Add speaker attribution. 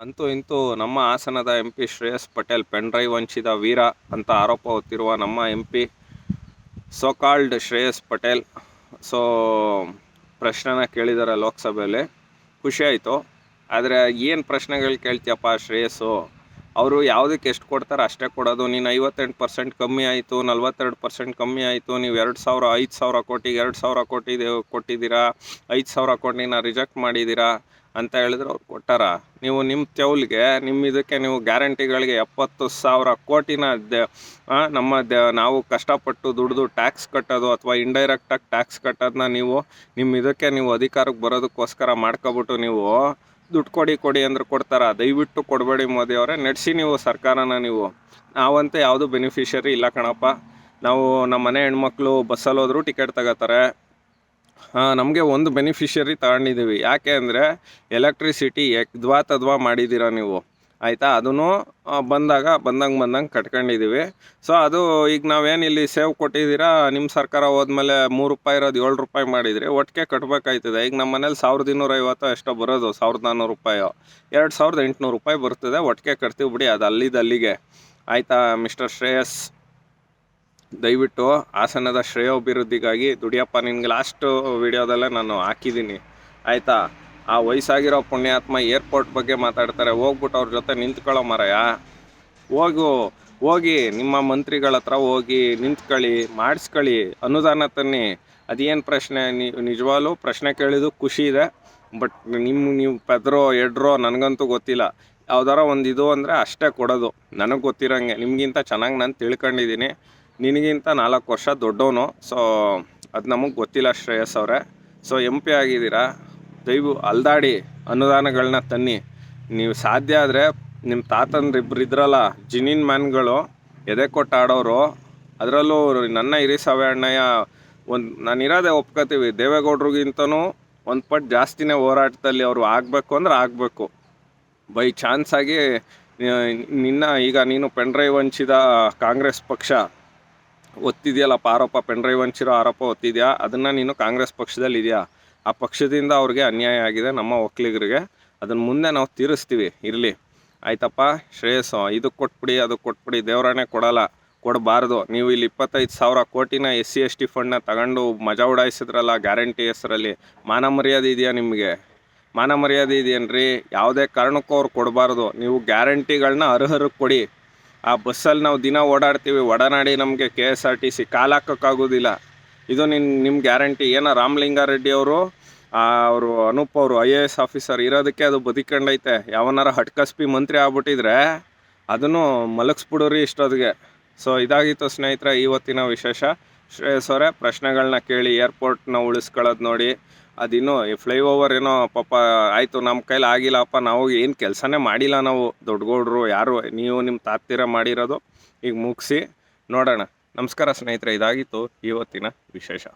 Speaker 1: ಅಂತೂ ಇಂತೂ ನಮ್ಮ ಹಾಸನದ M P Shreyas Patel pen drive ಹಂಚಿದ ವೀರ ಅಂತ ಆರೋಪ ಹೊತ್ತಿರುವ ನಮ್ಮ M P so called Shreyas Patel. So, ಪ್ರಶ್ನೆನ ಕೇಳಿದ್ದಾರೆ ಲೋಕಸಭೆಯಲ್ಲಿ. ಖುಷಿ ಆಯಿತು. ಆದರೆ ಏನು ಪ್ರಶ್ನೆಗಳು ಕೇಳ್ತೀಯಪ್ಪ ಶ್ರೇಯಸ್ಸು? ಅವರು ಯಾವುದಕ್ಕೆ ಎಷ್ಟು ಕೊಡ್ತಾರೆ ಅಷ್ಟೇ ಕೊಡೋದು. ನೀನು ಐವತ್ತೆಂಟು ಪರ್ಸೆಂಟ್ ಕಮ್ಮಿ ಆಯಿತು, ನಲ್ವತ್ತೆರಡು ಪರ್ಸೆಂಟ್ ಕಮ್ಮಿ ಆಯಿತು, ನೀವು ಎರಡು ಸಾವಿರ, ಐದು ಸಾವಿರ ಕೋಟಿಗೆ ಎರಡು ಸಾವಿರ ಕೋಟಿ ಕೊಟ್ಟಿದ್ದೀರಾ? ಐದು ಸಾವಿರ ಕೋಟಿನ ರಿಜೆಕ್ಟ್ ಮಾಡಿದ್ದೀರಾ? ಅಂತ ಹೇಳಿದ್ರೆ ಅವ್ರು ಕೊಟ್ಟಾರ. ನೀವು ನಿಮ್ಮ ತೆವಲಿಗೆ ನಿಮ್ಮ ಇದಕ್ಕೆ ನೀವು ಗ್ಯಾರಂಟಿಗಳಿಗೆ ಎಪ್ಪತ್ತು ಸಾವಿರ ಕೋಟಿನ ನಮ್ಮ ನಾವು ಕಷ್ಟಪಟ್ಟು ದುಡಿದು ಟ್ಯಾಕ್ಸ್ ಕಟ್ಟೋದು ಅಥವಾ ಇಂಡೈರೆಕ್ಟಾಗಿ ಟ್ಯಾಕ್ಸ್ ಕಟ್ಟೋದನ್ನ ನೀವು ನಿಮ್ಮ ಇದಕ್ಕೆ ನೀವು ಅಧಿಕಾರಕ್ಕೆ ಬರೋದಕ್ಕೋಸ್ಕರ ಮಾಡ್ಕೊಬಿಟ್ಟು ನೀವು ದುಡ್ಡು ಕೊಡಿ ಕೊಡಿ ಅಂದ್ರೆ ಕೊಡ್ತಾರ. ದಯವಿಟ್ಟು ಕೊಡಬೇಡಿ ಮೋದಿ ಅವರೇ. ನಡೆಸಿ ನೀವು ಸರ್ಕಾರನ ನೀವು. ನಾವಂತೂ ಯಾವುದು ಬೆನಿಫಿಷರಿ ಇಲ್ಲ ಕಣಪ್ಪ. ನಾವು ನಮ್ಮ ಮನೆ ಹೆಣ್ಮಕ್ಳು ಬಸ್ಸಲ್ಲಿ ಹೋದ್ರು ಟಿಕೆಟ್ ತಗೋತಾರೆ. ನಮಗೆ ಒಂದು ಬೆನಿಫಿಷರಿ ತಗೊಂಡಿದ್ದೀವಿ. ಯಾಕೆ ಅಂದರೆ ಎಲೆಕ್ಟ್ರಿಸಿಟಿ ಎಕ್ದ್ವಾ ತದ್ವಾ ಮಾಡಿದ್ದೀರ ನೀವು. ಆಯಿತಾ? ಅದನ್ನು ಬಂದಾಗ, ಬಂದಂಗೆ ಬಂದಂಗೆ ಕಟ್ಕೊಂಡಿದ್ದೀವಿ. ಸೊ ಅದು ಈಗ ನಾವೇನು ಇಲ್ಲಿ ಸೇವ್ ಕೊಟ್ಟಿದ್ದೀರಾ? ನಿಮ್ಮ ಸರ್ಕಾರ ಹೋದ್ಮೇಲೆ ಮೂರು ರೂಪಾಯಿ ಇರೋದು ಏಳು ರೂಪಾಯಿ ಮಾಡಿದರೆ ಒಟ್ಟಿಗೆ ಕಟ್ಬೇಕಾಯ್ತದೆ. ಈಗ ನಮ್ಮ ಮನೇಲಿ ಸಾವಿರದ ಇನ್ನೂರೈವತ್ತು ಎಷ್ಟೋ ಬರೋದು, ಸಾವಿರದ ನಾನ್ನೂರು ರೂಪಾಯೋ. ಎರಡು ಸಾವಿರದ ಎಂಟುನೂರು ರೂಪಾಯಿ ಬರ್ತದೆ, ಒಟ್ಟಿಗೆ ಕಟ್ತೀವಿ ಬಿಡಿ, ಅದು ಅಲ್ಲಿಗೆ. ಆಯಿತಾ, ಮಿಸ್ಟರ್ ಶ್ರೇಯಸ್? ದಯವಿಟ್ಟು ಹಾಸನದ ಶ್ರೇಯೋಭಿವೃದ್ಧಿಗಾಗಿ ದುಡಿಯಪ್ಪ ನಿನ್ಗೆ ಲಾಸ್ಟು ವಿಡಿಯೋದಲ್ಲೇ ನಾನು ಹಾಕಿದ್ದೀನಿ. ಆಯಿತಾ? ಆ ವಯಸ್ಸಾಗಿರೋ ಪುಣ್ಯಾತ್ಮ ಏರ್ಪೋರ್ಟ್ ಬಗ್ಗೆ ಮಾತಾಡ್ತಾರೆ. ಹೋಗ್ಬಿಟ್ಟು ಅವ್ರ ಜೊತೆ ನಿಂತ್ಕೊಳ್ಳೋ ಮರಯ ಹೋಗು, ಹೋಗಿ, ನಿಮ್ಮ ಮಂತ್ರಿಗಳ ಹತ್ರ ಹೋಗಿ ನಿಂತ್ಕೊಳ್ಳಿ, ಮಾಡಿಸ್ಕೊಳ್ಳಿ, ಅನುದಾನ ತನ್ನಿ. ಅದೇನು ಪ್ರಶ್ನೆ? ನಿಜವಾಗ್ಲೂ ಪ್ರಶ್ನೆ ಕೇಳಿದ್ದು ಖುಷಿ ಇದೆ, ಬಟ್ ನಿಮ್ಮ ನೀವು ಪೆದ್ರೋ, ಎಡ್ರೋ ನನಗಂತೂ ಗೊತ್ತಿಲ್ಲ. ಯಾವ್ದಾರ ಒಂದು ಇದು ಅಂದರೆ ಅಷ್ಟೇ ಕೊಡೋದು. ನನಗೆ ಗೊತ್ತಿರೋಂಗೆ. ನಿಮಗಿಂತ ಚೆನ್ನಾಗಿ ನಾನು ತಿಳ್ಕೊಂಡಿದ್ದೀನಿ. ನಿನಗಿಂತ ನಾಲ್ಕು ವರ್ಷ ದೊಡ್ಡವನು ಸೊ ಅದು ನಮಗೆ ಗೊತ್ತಿಲ್ಲ ಶ್ರೇಯಸ್ ಅವರೇ. ಸೊ ಎಂ ಪಿ ಆಗಿದ್ದೀರಾ? ದಯವು ಅಲ್ದಾಡಿ ಅನುದಾನಗಳನ್ನ ತನ್ನಿ. ನೀವು ಸಾಧ್ಯ ಆದರೆ ನಿಮ್ಮ ತಾತಂದ್ರಿಬ್ರು ಇದ್ರಲ್ಲ, ಜಿನಿನ್ ಮ್ಯಾನ್ಗಳು ಎದೆ ಕೊಟ್ಟು ಆಡೋರು, ಅದರಲ್ಲೂ ನನ್ನ ಹಿರಿಸವೆ ಅಣ್ಣಯ್ಯ ಒಂದು, ನಾನು ಇರೋದೇ ಒಪ್ಕೋತೀವಿ, ದೇವೇಗೌಡ್ರಿಗಿಂತನೂ ಒಂದು ಪಟ್ಟು ಜಾಸ್ತಿನೇ ಹೋರಾಟದಲ್ಲಿ ಅವರು ಆಗಬೇಕು ಅಂದ್ರೆ ಆಗಬೇಕು. ಬೈ ಚಾನ್ಸ್ ಆಗಿ ನಿನ್ನ ಈಗ ನೀನು ಪೆನ್ ಡ್ರೈವ್ ಹಂಚಿದ ಕಾಂಗ್ರೆಸ್ ಪಕ್ಷ ಒತ್ತಿದೆಯಲ್ಲಪ್ಪ ಆರೋಪ ಪೆನ್ ಡ್ರೈವ್ ಹಂಚಿರೋ ಆರೋಪ ಒತ್ತಿದೆಯಾ? ಅದನ್ನು ನೀನು ಕಾಂಗ್ರೆಸ್ ಪಕ್ಷದಲ್ಲಿ ಇದೆಯಾ? ಆ ಪಕ್ಷದಿಂದ ಅವ್ರಿಗೆ ಅನ್ಯಾಯ ಆಗಿದೆ ನಮ್ಮ ಒಕ್ಕಲಿಗರಿಗೆ. ಅದನ್ನು ಮುಂದೆ ನಾವು ತೀರಿಸ್ತೀವಿ, ಇರಲಿ. ಆಯ್ತಪ್ಪ, ಶ್ರೇಯಸ್ಸು ಇದಕ್ಕೆ ಕೊಟ್ಬಿಡಿ ಅದಕ್ಕೆ ಕೊಟ್ಬಿಡಿ, ದೇವರಾಣೆ ಕೊಡಲ್ಲ, ಕೊಡಬಾರ್ದು. ನೀವು ಇಲ್ಲಿ ಇಪ್ಪತ್ತೈದು ಸಾವಿರ ಕೋಟಿನ ಎಸ್ ಸಿ ಎಸ್ ಟಿ ಫಂಡ್ನ ತಗೊಂಡು ಮಜಾ ಉಡಾಯಿಸಿದ್ರಲ್ಲ ಗ್ಯಾರಂಟಿ ಹೆಸರಲ್ಲಿ. ಮಾನ ಮರ್ಯಾದೆ ಇದೆಯಾ ನಿಮಗೆ? ಮಾನ ಮರ್ಯಾದೆ ಇದೆಯೇನ್ರಿ ಯಾವುದೇ ಕಾರಣಕ್ಕೂ ಅವ್ರು ಕೊಡಬಾರ್ದು. ನೀವು ಗ್ಯಾರಂಟಿಗಳನ್ನ ಅರ್ಹರಿಗೆ ಕೊಡಿ. ಆ ಬಸ್ಸಲ್ಲಿ ನಾವು ದಿನ ಓಡಾಡ್ತೀವಿ. ಒಡನಾಡಿ ನಮಗೆ K S R T C ಕಾಲು ಹಾಕೋಕ್ಕಾಗೋದಿಲ್ಲ. ಇದು ನಿನ್ನ ನಿಮ್ಮ ಗ್ಯಾರಂಟಿ. ಏನೋ ರಾಮಲಿಂಗಾರೆಡ್ಡಿ ಅವರು ಅವರು ಅನೂಪ್ ಅವರು, ಐ ಎ ಎಸ್ ಆಫೀಸರ್ ಇರೋದಕ್ಕೆ ಅದು ಬದುಕೊಂಡೈತೆ. ಯಾವನಾರ ಹಟ್ಕಸ್ಪಿ ಮಂತ್ರಿ ಆಗ್ಬಿಟ್ಟಿದ್ರೆ ಅದನ್ನು ಮಲಗಿಸ್ಬಿಡೋರಿ ಇಷ್ಟೊತ್ತಿಗೆ. ಸೊ ಇದಾಗಿತ್ತು ಸ್ನೇಹಿತರೆ, ಇವತ್ತಿನ ವಿಶೇಷ. ಶ್ರೇಯಸ್ ಅವರೇ ಪ್ರಶ್ನೆಗಳನ್ನ ಕೇಳಿ ಏರ್ಪೋರ್ಟ್ನ ಉಳಿಸ್ಕೊಳ್ಳೋದು ನೋಡಿ. ಅದಿನ್ನೂ ಈ ಫ್ಲೈಓವರ್ ಏನೋ ಪಾಪ ಆಯಿತು ನಮ್ಮ ಕೈಲಿ ಆಗಿಲ್ಲಪ್ಪ, ನಾವು ಏನು ಕೆಲಸನೇ ಮಾಡಿಲ್ಲ ನಾವು, ದೊಡ್ಡಗೌಡ್ರು, ಯಾರು, ನೀವು ನಿಮ್ಮ ತಾತ್ತಿರ ಮಾಡಿರೋದು, ಈಗ ಮುಗಿಸಿ ನೋಡೋಣ. ನಮಸ್ಕಾರ ಸ್ನೇಹಿತರೆ, ಇದಾಗಿತ್ತು ಇವತ್ತಿನ ವಿಶೇಷ.